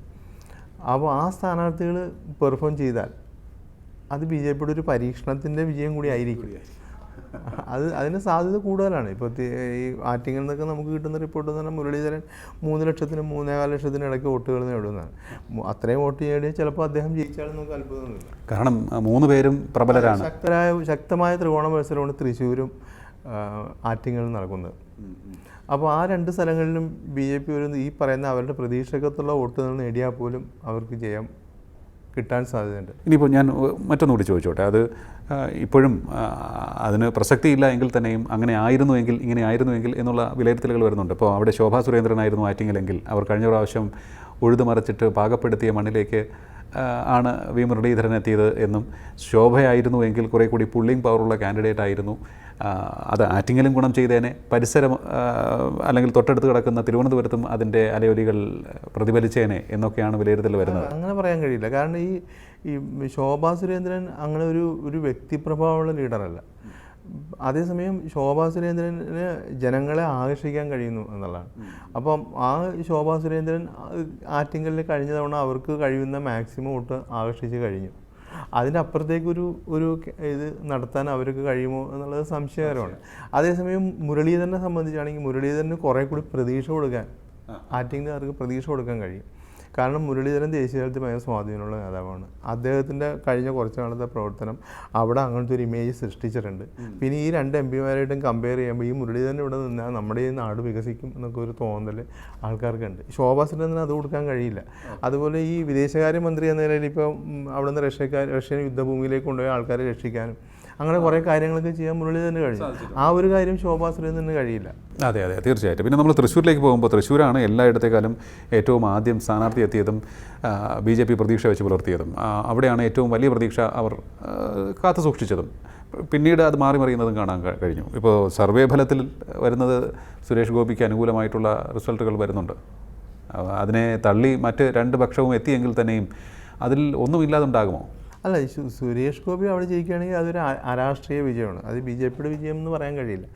അപ്പോൾ ആ സ്ഥാനാർത്ഥികൾ പെർഫോം ചെയ്താൽ അത് ബി ജെ പിയുടെ ഒരു പരീക്ഷണത്തിന്റെ വിജയം കൂടി ആയിരിക്കും. അത് അതിന് സാധ്യത കൂടുതലാണ്. ഇപ്പോൾ ഈ ആറ്റിങ്ങിൽ നിന്നൊക്കെ നമുക്ക് കിട്ടുന്ന റിപ്പോർട്ട് എന്ന് പറഞ്ഞാൽ മുരളീധരൻ മൂന്ന് ലക്ഷത്തിനും മൂന്നേകാൽ ലക്ഷത്തിന് ഇടയ്ക്ക് വോട്ടുകൾ നേടുന്നതാണ് അത്രയും വോട്ട് നേടിയാൽ ചിലപ്പോൾ അദ്ദേഹം ജയിച്ചാലും നമുക്ക് അത്ഭുതമൊന്നുമില്ല. കാരണം മൂന്ന് പേരും പ്രബലരാണ്. ശക്തരായ ശക്തമായ ത്രികോണ മത്സരമാണ് തൃശ്ശൂരും ആ, ആറ്റിങ്ങലും നടക്കുന്നത്. അപ്പോൾ ആ രണ്ട് സ്ഥലങ്ങളിലും ബി ജെ പി ഒരു ഈ പറയുന്ന അവരുടെ പ്രതീക്ഷക്കത്തുള്ള വോട്ടുകൾ നേടിയാൽ പോലും അവർക്ക് ജയം കിട്ടാൻ സാധ്യതയുണ്ട്. ഇനിയിപ്പോൾ ഞാൻ മറ്റൊന്നുകൂടി ചോദിച്ചോട്ടെ. അത് ഇപ്പോഴും അതിന് പ്രസക്തിയില്ല എങ്കിൽ തന്നെയും അങ്ങനെ ആയിരുന്നുവെങ്കിൽ ഇങ്ങനെ ആയിരുന്നുവെങ്കിൽ എന്നുള്ള വിലയിരുത്തലുകൾ വരുന്നുണ്ട്. ഇപ്പോൾ അവിടെ ശോഭാ സുരേന്ദ്രനായിരുന്നു ആറ്റിങ്ങിലെങ്കിൽ അവർ കഴിഞ്ഞ പ്രാവശ്യം ഉഴുതുമറച്ചിട്ട് പാകപ്പെടുത്തിയ മണ്ണിലേക്ക് ആണ് വി മുരളീധരൻ എത്തിയത് എന്നും ശോഭയായിരുന്നു എങ്കിൽ കുറേ കൂടി പുള്ളിങ് പവറുള്ള കാൻഡിഡേറ്റ് ആയിരുന്നു. അത് ആറ്റിങ്ങലും ഗുണം ചെയ്തേനെ. പരിസരം അല്ലെങ്കിൽ തൊട്ടടുത്ത് കിടക്കുന്ന തിരുവനന്തപുരത്തും അതിന്റെ അലയൊലികൾ പ്രതിഫലിച്ചേനെ എന്നൊക്കെയാണ് വിലയിരുത്തൽ വരുന്നത്. അങ്ങനെ പറയാൻ കഴിയില്ല. കാരണം ഈ ഈ ശോഭാ സുരേന്ദ്രൻ അങ്ങനെ ഒരു ഒരു വ്യക്തിപ്രഭാവമുള്ള ലീഡറല്ല അതേസമയം ശോഭാ സുരേന്ദ്രന് ജനങ്ങളെ ആകർഷിക്കാൻ കഴിയുന്നു എന്നുള്ളതാണ്. അപ്പം ആ ശോഭാ സുരേന്ദ്രൻ ആറ്റിങ്കലിൽ കഴിഞ്ഞ തവണ അവർക്ക് കഴിയുന്ന മാക്സിമം ഒട്ട് ആകർഷിച്ച് കഴിഞ്ഞു. അതിന്റെ അപ്പുറത്തേക്കൊരു ഒരു ഒരു ഇത് നടത്താൻ അവർക്ക് കഴിയുമോ എന്നുള്ളത് സംശയകരമാണ്. അതേസമയം മുരളീധരനെ സംബന്ധിച്ചാണെങ്കിൽ മുരളീധരന് കുറേ കൂടി പ്രതീക്ഷ കൊടുക്കാൻ ആറ്റിങ്ങുകാർക്ക് പ്രതീക്ഷ കൊടുക്കാൻ കഴിയും. കാരണം മുരളീധരൻ ദേശീയ തലത്തിൽ ഭയങ്കര സ്വാധീനമുള്ള നേതാവാണ്. അദ്ദേഹത്തിന്റെ കഴിഞ്ഞ കുറച്ച് നാളത്തെ പ്രവർത്തനം അവിടെ അങ്ങനത്തെ ഒരു ഇമേജ് സൃഷ്ടിച്ചിട്ടുണ്ട്. പിന്നെ ഈ രണ്ട് എം പിമാരായിട്ടും കമ്പയർ ചെയ്യുമ്പോൾ ഈ മുരളീധരൻ ഇവിടെ നിന്നാൽ നമ്മുടെ ഈ നാട് വികസിക്കും എന്നൊക്കെ ഒരു തോന്നൽ ആൾക്കാർക്കുണ്ട്. ശോഭാ സുരേന്ദ്രന് അത് കൊടുക്കാൻ കഴിയില്ല. അതുപോലെ ഈ വിദേശകാര്യമന്ത്രി എന്ന നിലയിൽ ഇപ്പോൾ അവിടെ നിന്ന് റഷ്യക്കാർ റഷ്യൻ യുദ്ധഭൂമിയിലേക്ക് കൊണ്ടുപോയ ആൾക്കാരെ രക്ഷിക്കാനും അങ്ങനെ കുറേ കാര്യങ്ങളൊക്കെ ചെയ്യാൻ മുരളി തന്നെ കഴിയും ആ ഒരു കാര്യം ശോഭാ സുരേന്ദ്രന് കഴിയില്ല. അതെ അതെ തീർച്ചയായിട്ടും. പിന്നെ നമ്മൾ തൃശ്ശൂരിലേക്ക് പോകുമ്പോൾ തൃശ്ശൂരാണ് എല്ലായിടത്തേക്കാളും ഏറ്റവും ആദ്യം സ്ഥാനാർത്ഥി എത്തിയതും ബി ജെ പി പ്രതീക്ഷ വെച്ച് പുലർത്തിയതും. അവിടെയാണ് ഏറ്റവും വലിയ പ്രതീക്ഷ അവർ കാത്തു സൂക്ഷിച്ചതും. പിന്നീട് അത് മാറി മറിയുന്നതും കാണാൻ കഴിഞ്ഞു. ഇപ്പോൾ സർവേ ഫലത്തിൽ വരുന്നത് സുരേഷ് ഗോപിക്ക് അനുകൂലമായിട്ടുള്ള റിസൾട്ടുകൾ വരുന്നുണ്ട്. അതിനെ തള്ളി മറ്റ് രണ്ട് പക്ഷവും എത്തിയെങ്കിൽ തന്നെയും അതിൽ ഒന്നുമില്ലാതുണ്ടാകുമോ? അല്ല സുരേഷ് ഗോപി അവിടെ ജയിക്കുകയാണെങ്കിൽ അതൊരു അരാഷ്ട്രീയ വിജയമാണ്. അത് ബി ജെ പിയുടെ വിജയം എന്ന് പറയാൻ കഴിയില്ല.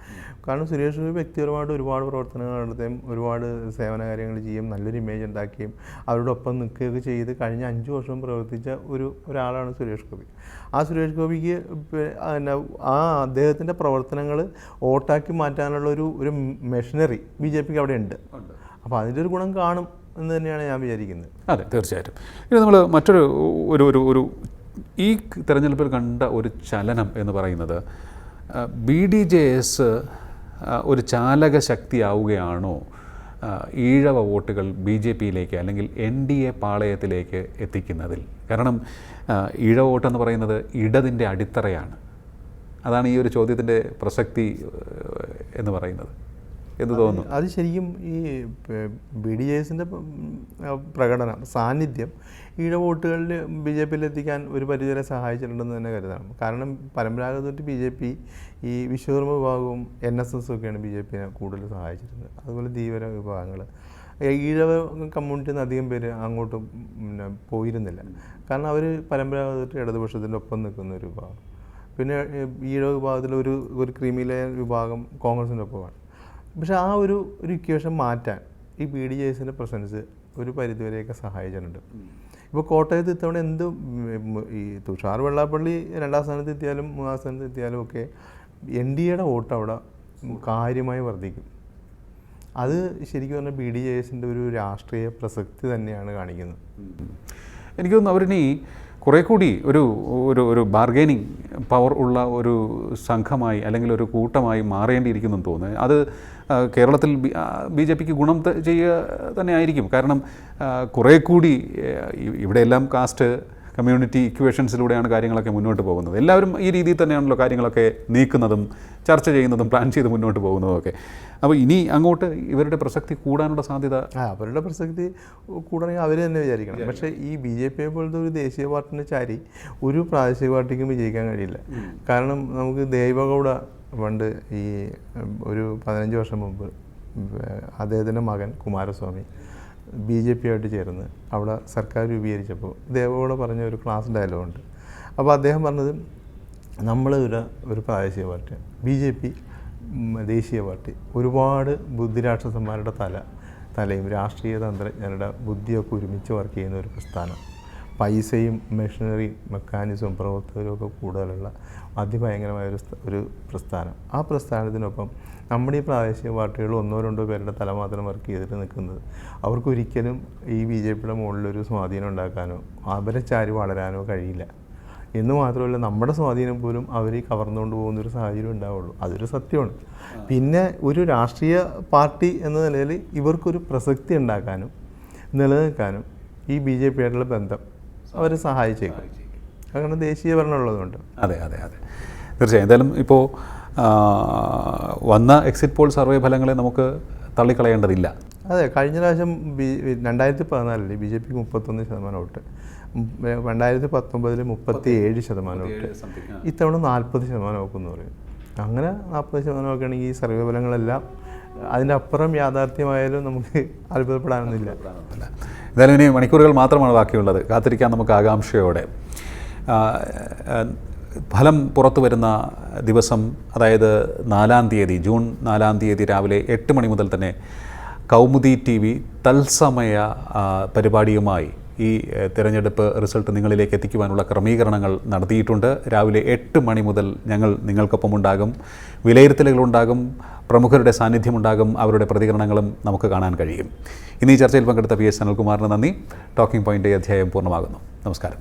കാരണം സുരേഷ് ഗോപി വ്യക്തിപരമായിട്ട് ഒരുപാട് പ്രവർത്തനങ്ങൾ നടത്തുകയും ഒരുപാട് സേവന കാര്യങ്ങൾ ചെയ്യും നല്ലൊരു ഇമേജ് ഉണ്ടാക്കുകയും അവരോടൊപ്പം നിൽക്കുകയൊക്കെ ചെയ്ത് കഴിഞ്ഞ അഞ്ച് വർഷം പ്രവർത്തിച്ച ഒരു ഒരാളാണ് സുരേഷ് ഗോപി. ആ സുരേഷ് ഗോപിക്ക് പിന്നെ ആ അദ്ദേഹത്തിന്റെ പ്രവർത്തനങ്ങൾ വോട്ടാക്കി മാറ്റാനുള്ള ഒരു ഒരു മെഷീനറി ബി ജെ പിക്ക് അവിടെ ഉണ്ട്. അപ്പോൾ അതിന്റെ ഒരു ഗുണം കാണും എന്ന് തന്നെയാണ് ഞാൻ വിചാരിക്കുന്നത്. അതെ തീർച്ചയായിട്ടും. ഇനി നമ്മൾ മറ്റൊരു ഒരു ഒരു ഒരു ഈ തെരഞ്ഞെടുപ്പിൽ കണ്ട ഒരു ചലനം എന്ന് പറയുന്നത് ബി ഡി ജെ എസ് ഒരു ചാലക ശക്തിയാവുകയാണോ? ഈഴവ വോട്ടുകൾ ബി ജെ പിയിലേക്ക് അല്ലെങ്കിൽ എൻ ഡി എ പാളയത്തിലേക്ക് എത്തിക്കുന്നതിൽ? കാരണം ഈഴവ വോട്ടെന്ന് പറയുന്നത് ഇടതിന്റെ അടിത്തറയാണ്. അതാണ് ഈ ഒരു ചോദ്യത്തിന്റെ പ്രസക്തി എന്ന് പറയുന്നത്. എന്ത് തോന്നുന്നു. അത് ശരിക്കും ഈ ബി ഡി എസിന്റെ പ്രകടനം സാന്നിധ്യം ഈഴ വോട്ടുകളിൽ ബി ജെ പിയിൽ എത്തിക്കാൻ ഒരു പരിധിവരെ സഹായിച്ചിട്ടുണ്ടെന്ന് തന്നെ കരുതണം. കാരണം പരമ്പരാഗതമായിട്ട് ബി ജെ പി ഈ വിശ്വകർമ്മ വിഭാഗവും എൻ എസ് എസും ഒക്കെയാണ് ബി ജെ പിനെ കൂടുതൽ സഹായിച്ചിരുന്നത് അതുപോലെ ധീവര വിഭാഗങ്ങൾ ഈഴവ കമ്മ്യൂണിറ്റിയിൽ നിന്ന് അധികം പേര് അങ്ങോട്ടും പിന്നെ പോയിരുന്നില്ല. കാരണം അവർ പരമ്പരാഗതമായിട്ട് ഇടതുപക്ഷത്തിന്റെ ഒപ്പം നിൽക്കുന്ന ഒരു വിഭാഗം. പിന്നെ ഈഴവ വിഭാഗത്തിൽ ഒരു ഒരു ക്രീമിലെ വിഭാഗം കോൺഗ്രസിന്റെ ഒപ്പമാണ്. പക്ഷെ ആ ഒരു ഒരു ഇക്വേഷൻ മാറ്റാൻ ഈ ബി ഡി ജെസിന്റെ പ്രസൻസ് ഒരു പരിധിവരെയൊക്കെ സഹായിച്ചിട്ടുണ്ട്. ഇപ്പോൾ കോട്ടയത്ത് ഇത്തവണ എന്ത് ഈ തുഷാർ വെള്ളാപ്പള്ളി രണ്ടാം സ്ഥാനത്ത് എത്തിയാലും മൂന്നാം സ്ഥാനത്ത് എത്തിയാലും ഒക്കെ എൻ ഡി എയുടെ വോട്ട് അവിടെ കാര്യമായി വർദ്ധിക്കും. അത് ശരിക്കും പറഞ്ഞാൽ ബി ഡി ജെസിന്റെ ഒരു രാഷ്ട്രീയ പ്രസക്തി തന്നെയാണ് കാണിക്കുന്നത്. എനിക്ക് തോന്നുന്നു അവരിനി കുറേ കൂടി ഒരു ഒരു ഒരു ബാർഗൈനിങ് പവർ ഉള്ള ഒരു സംഘമായി അല്ലെങ്കിൽ ഒരു കൂട്ടമായി മാറേണ്ടിയിരിക്കുന്നു തോന്നുന്നു. അത് കേരളത്തിൽ ബി ജെ പിക്ക് ഗുണം ചെയ്യുക തന്നെ ആയിരിക്കും. കാരണം കുറേ കൂടി ഇവിടെയെല്ലാം കാസ്റ്റ് കമ്മ്യൂണിറ്റി ഇക്വേഷൻസിലൂടെയാണ് കാര്യങ്ങളൊക്കെ മുന്നോട്ട് പോകുന്നത്. എല്ലാവരും ഈ രീതിയിൽ തന്നെയാണല്ലോ കാര്യങ്ങളൊക്കെ നീക്കുന്നതും ചർച്ച ചെയ്യുന്നതും പ്ലാൻ ചെയ്ത് മുന്നോട്ട് പോകുന്നതും ഒക്കെ അപ്പോൾ ഇനി അങ്ങോട്ട് ഇവരുടെ പ്രസക്തി കൂടാനുള്ള സാധ്യത അവരുടെ പ്രസക്തി കൂടണമെങ്കിൽ അവർ തന്നെ വിചാരിക്കണം. പക്ഷേ ഈ ബി ജെ പിയെ പോലത്തെ ഒരു ദേശീയ പാർട്ടിനെ ചാരി ഒരു പ്രാദേശിക പാർട്ടിക്കും വിജയിക്കാൻ കഴിയില്ല. കാരണം നമുക്ക് ദേവഗൗഡ പണ്ട് ഈ ഒരു പതിനഞ്ച് വർഷം മുമ്പ് അദ്ദേഹത്തിന്റെ മകൻ കുമാരസ്വാമി ബി ജെ പി ആയിട്ട് ചേർന്ന് അവിടെ സർക്കാർ രൂപീകരിച്ചപ്പോൾ ദേവഗൗഡ പറഞ്ഞ ഒരു ക്ലാസ് ഡയലോഗുണ്ട് അപ്പോൾ അദ്ദേഹം പറഞ്ഞത് നമ്മൾ ഒരു ഒരു പ്രാദേശിക പാർട്ടിയാണ് ബി ജെ പി ദേശീയ പാർട്ടി ഒരുപാട് ബുദ്ധിരാക്ഷസന്മാരുടെ തല തലയും രാഷ്ട്രീയ തന്ത്രജ്ഞരുടെ ബുദ്ധിയൊക്കെ ഒരുമിച്ച് വർക്ക് ചെയ്യുന്ന ഒരു പ്രസ്ഥാനം. പൈസയും മെഷീനറി മെക്കാനിസവും പ്രവർത്തകരും ഒക്കെ കൂടുതലുള്ള അതിഭയങ്കരമായ ഒരു ഒരു പ്രസ്ഥാനം. ആ പ്രസ്ഥാനത്തിനൊപ്പം നമ്മുടെ ഈ പ്രാദേശിക പാർട്ടികൾ ഒന്നോ രണ്ടോ പേരുടെ തല മാത്രം വർക്ക് ചെയ്തിട്ട് നിൽക്കുന്നത്. അവർക്കൊരിക്കലും ഈ ബി ജെ പിയുടെ മുകളിലൊരു സ്വാധീനം ഉണ്ടാക്കാനോ അവരെ ചാരി വളരാനോ കഴിയില്ല. എന്ന് മാത്രമല്ല നമ്മുടെ സ്വാധീനം പോലും അവർ ഈ കവർന്നുകൊണ്ട് പോകുന്നൊരു സാഹചര്യം ഉണ്ടാവുള്ളൂ. അതൊരു സത്യമാണ്. പിന്നെ ഒരു രാഷ്ട്രീയ പാർട്ടി എന്ന നിലയിൽ ഇവർക്കൊരു പ്രസക്തി ഉണ്ടാക്കാനും നിലനിൽക്കാനും ഈ ബി ജെ പിയായിട്ടുള്ള ബന്ധം അവരെ സഹായിച്ചേക്കും. അങ്ങനെ ദേശീയ ഭരണം ഉള്ളതുകൊണ്ട്. അതെ അതെ അതെ. തീർച്ചയായും. എന്തായാലും ഇപ്പോൾ വന്ന എക്സിറ്റ് പോൾ സർവേ ഫലങ്ങളെ നമുക്ക് തള്ളിക്കളയേണ്ടതില്ല. അതെ കഴിഞ്ഞ പ്രാവശ്യം ബി രണ്ടായിരത്തി പതിനാലിൽ ബി ജെ പിക്ക് മുപ്പത്തൊന്ന് ശതമാനം വോട്ട്. രണ്ടായിരത്തി പത്തൊമ്പതിൽ മുപ്പത്തി ഏഴ് ശതമാനം വോട്ട്. ഇത്തവണ നാൽപ്പത് ശതമാനം നോക്കുന്നു പറയും. അങ്ങനെ നാൽപ്പത് ശതമാനം ഒക്കെ ആണെങ്കിൽ ഈ സർവേ ഫലങ്ങളെല്ലാം അതിന്റെ അപ്പുറം യാഥാർത്ഥ്യമായാലും നമുക്ക് അത്ഭുതപ്പെടാനൊന്നുമില്ല. എന്തായാലും ഇനി മണിക്കൂറുകൾ മാത്രമാണ് ബാക്കിയുള്ളത്. കാത്തിരിക്കാൻ നമുക്ക് ആകാംക്ഷയോടെ. ഫലം പുറത്തു വരുന്ന ദിവസം അതായത് നാലാം തീയതി ജൂൺ നാലാം തീയതി രാവിലെ എട്ട് മണി മുതൽ തന്നെ കൗമുദി ടി വി തത്സമയ പരിപാടിയുമായി ഈ തിരഞ്ഞെടുപ്പ് റിസൾട്ട് നിങ്ങളിലേക്ക് എത്തിക്കുവാനുള്ള ക്രമീകരണങ്ങൾ നടത്തിയിട്ടുണ്ട്. രാവിലെ എട്ട് മണി മുതൽ ഞങ്ങൾ നിങ്ങൾക്കൊപ്പം ഉണ്ടാകും. വിലയിരുത്തലുകളുണ്ടാകും. പ്രമുഖരുടെ സാന്നിധ്യമുണ്ടാകും. അവരുടെ പ്രതികരണങ്ങളും നമുക്ക് കാണാൻ കഴിയും. ഇന്ന് ഈ ചർച്ചയിൽ പങ്കെടുത്ത പി എസ് അനിൽകുമാറിന് നന്ദി. ടോക്കിംഗ് പോയിന്റ് അധ്യായം പൂർണമാകുന്നു. നമസ്കാരം.